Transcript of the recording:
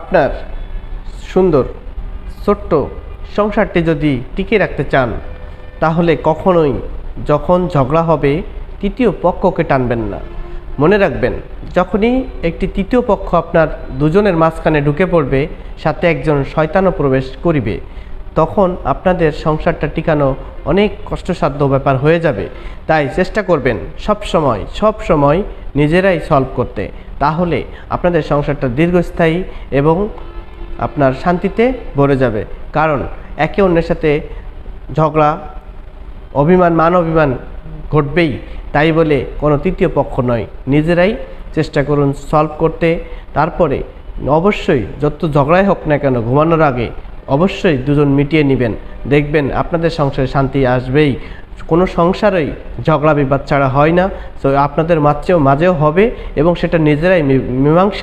আপনার সুন্দর, ছোট্ট সংসারটি যদি টিকে রাখতে চান, তাহলে কখনোই যখন ঝগড়া হবে, তৃতীয় পক্ষকে টানবেন না। মনে রাখবেন, যখনই একটি তৃতীয় পক্ষ আপনার দুজনের মাঝখানে ঢুকে পড়বে, সাথে একজন শয়তানও প্রবেশ করিবে। তখন আপনাদের সংসারটা টিকানো অনেক কষ্টসাধ্য ব্যাপার হয়ে যাবে। তাই চেষ্টা করবেন সব সময় সব সময় নিজেরাই সলভ করতে। তাহলে আপনাদের সংসারটা দীর্ঘস্থায়ী এবং আপনার শান্তিতে ভরে যাবে। কারণ একে অন্যের সাথে ঝগড়া, অভিমান, মান অভিমান ঘটবেই। তাই বলে কোনো তৃতীয় পক্ষ নয়। নিজেরাই চেষ্টা করুন সলভ করতে। তারপরে অবশ্যই যত ঝগড়াই হোক না কেন, ঘুমানোর আগে অবশ্যই দুজন মিটিয়ে নেবেন। দেখবেন আপনাদের সংসারে শান্তি আসবেই। কোনো সংসারেই ঝগড়া বিবাদ ছাড়া হয় না। তো আপনাদের মাঝেও মাঝেও হবে এবং সেটা নিজেরাই মীমাংসা